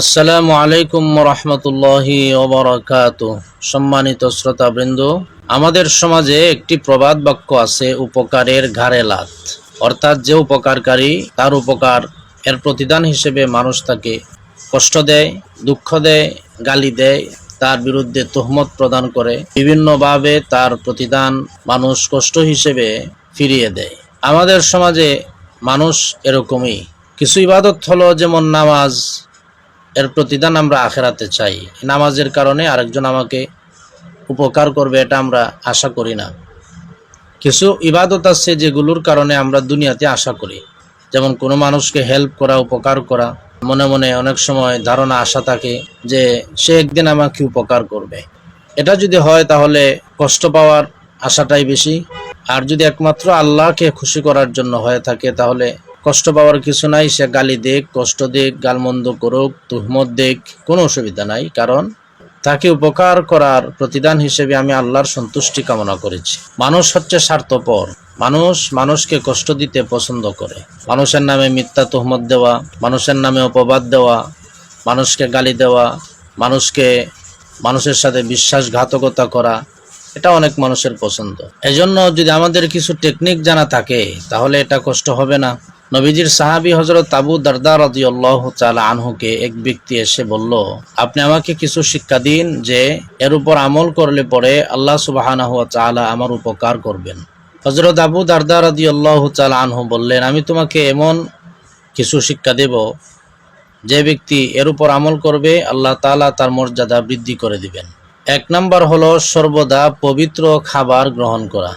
আসসালামু আলাইকুম রহমতুল্লাহি ওবরাকাত। সম্মানিত শ্রোতাবৃন্দ, আমাদের সমাজে একটি প্রবাদ বাক্য আছে, উপকারের ঘাড়ে লাত। অর্থাৎ যে উপকারকারী, তার উপকার এর প্রতিদান হিসেবে মানুষ তাকে কষ্ট দেয়, দুঃখ দেয়, গালি দেয়, তার বিরুদ্ধে তহমত প্রদান করে, বিভিন্নভাবে তার প্রতিদান মানুষ কষ্ট হিসেবে ফিরিয়ে দেয়। আমাদের সমাজে মানুষ এরকমই। কিছু ইবাদত হলো যেমন নামাজ এর প্রতিদান আমরা আখেরাতে চাই। নামাজের কারণে আরেকজন আমাকে উপকার করবে এটা আমরা আশা করি না। কিছু ইবাদত আছে যেগুলোর কারণে আমরা দুনিয়াতে আশা করি। যেমন কোনো মানুষকে হেল্প করা, উপকার করা। মনে মনে অনেক সময় ধারণা, আশা থাকে যে সে একদিন আমাকে উপকার করবে। এটা যদি হয় তাহলে কষ্ট পাওয়ার আশাটাই বেশি। আর যদি একমাত্র আল্লাহকে খুশি করার জন্য হয়ে থাকে তাহলে কষ্ট পাওয়ার কিছু নাই, সে গালি দেখ কষ্ট দেখ গালমন্দ করুক, তুহমত দেখ কোনো অসুবিধা নাই। কারণ তাকে উপকার করার প্রতিদান হিসেবে আমি আল্লাহর সন্তুষ্টি কামনা করেছি। মানুষ হচ্ছে স্বার্থপর। মানুষ মানুষকে কষ্ট দিতে পছন্দ করে। মানুষের নামে মিথ্যা তহমত দেওয়া, মানুষের নামে অপবাদ দেওয়া, মানুষকে গালি দেওয়া, মানুষকে মানুষের সাথে বিশ্বাসঘাতকতা করা, এটা অনেক মানুষের পছন্দ। এজন্য যদি আমাদের কিছু টেকনিক জানা থাকে, তাহলে এটা কষ্ট হবে না। নবীজির সাহাবি হজরত আবু দারদা রাদিয়াল্লাহ তাআলা আনহুকে এক ব্যক্তি এসে বলল, আপনি আমাকে কিছু শিক্ষা দিন যে এর উপর আমল করলে পরে আল্লাহ সুবহানাহু ওয়া তাআলা আমার উপকার করবেন। হজরত আবু দারদা রাদিয়াল্লাহ তাআলা আনহু বললেন, আমি তোমাকে এমন কিছু শিক্ষা দেব যে ব্যক্তি এর উপর আমল করবে, আল্লাহ তালা তার মর্যাদা বৃদ্ধি করে দিবেন। এক নম্বর হলো সর্বদা পবিত্র খাবার গ্রহণ করা।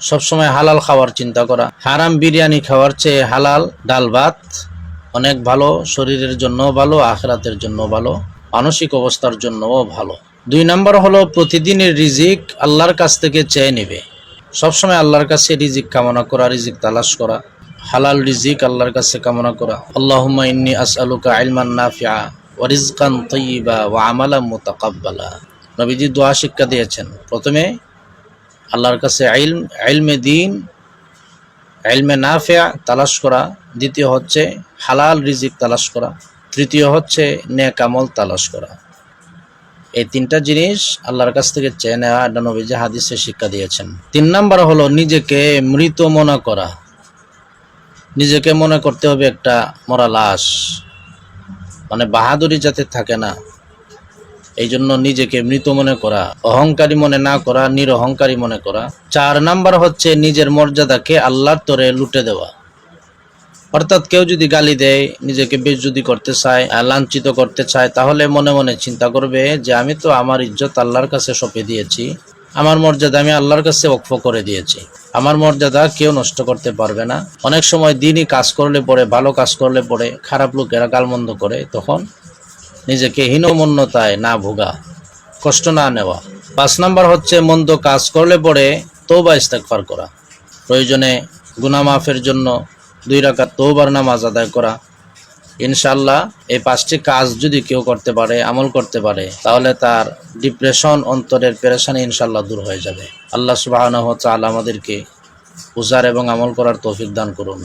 সবসময় হালাল খাওয়ার চিন্তা করা। হারাম বিরিয়ানি খাওয়ার চেয়ে হালাল ডাল ভাত অনেক ভালো, শরীরের জন্য ভালো, আখরাতের জন্য ভালো, মানসিক অবস্থার জন্যও ভালো। দুই নাম্বার হলো প্রতিদিনের রিজিক আল্লাহর কাছ থেকে চেয়ে নেবে। সবসময় আল্লাহর কাছে রিজিক কামনা করা, রিজিক তালাশ করা, হালাল রিজিক আল্লাহর কাছে কামনা করা। আল্লাহুম্মা ইন্নি আসআলুকা ইলমান নাফিআ ওয়া রিজকান তাইয়্যিবা ওয়া আমালান মুতাকাব্বালা। নবীজি দোয়া শিক্ষা দিয়েছেন। প্রথমে আল্লাহর কাছে আইল আইলমে দিন আইলমে নাফিয়া তালাশ করা। দ্বিতীয় হচ্ছে হালাল রিজিক তালাশ করা। তৃতীয় হচ্ছে নেক আমল তালাশ করা। এই তিনটা জিনিস আল্লাহর কাছ থেকে চেয়ে নেওয়া এটা নবীজি হাদিসে শিক্ষা দিয়েছেন। তিন নাম্বার হলো নিজেকে মৃত মনে করা। নিজেকে মনে করতে হবে একটা মরা লাশ। মানে বাহাদুরি যাতে থাকে না এই জন্য নিজেকে মৃত মনে করা, অহংকারী মনে না করা, নিরহংকারী মনে করা। চার নাম্বার হচ্ছে নিজের মর্যাদাকে আল্লাহর তরে লুটে দেওয়া। অর্থাৎ কেউ যদি গালি দেয়, নিজেকে বেজ্জুদি করতে চায় লাঞ্ছিত করতে চায়, তাহলে মনে মনে চিন্তা করবে যে আমি তো আমার ইজ্জত আল্লাহর কাছে সঁপে দিয়েছি। আমার মর্যাদা আমি আল্লাহর কাছে অক্ষ করে দিয়েছি। আমার মর্যাদা কেউ নষ্ট করতে পারবে না। অনেক সময় দিনই কাজ করলে পরে ভালো কাজ করলে পরে খারাপ লোকেরা গালমন্দ করে, তখন নিজেকে হীনমন্যতায় না ভোগা, কষ্ট না নেওয়া। পাঁচ নাম্বার হচ্ছে, মন্দ কাজ করলে পরে তৌবা ইস্তেকফার করা। প্রয়োজনে গুনাহ মাফের জন্য দুই রাকাত তৌবার নামাজ আদায় করা। ইনশাল্লাহ এই পাঁচটি কাজ যদি কেউ করতে পারে, আমল করতে পারে, তাহলে তার ডিপ্রেশন অন্তরের পেরেশানি ইনশাল্লাহ দূর হয়ে যাবে। আল্লাহ সুবাহ আমাদেরকে উজার এবং আমল করার তৌফিক দান করুন।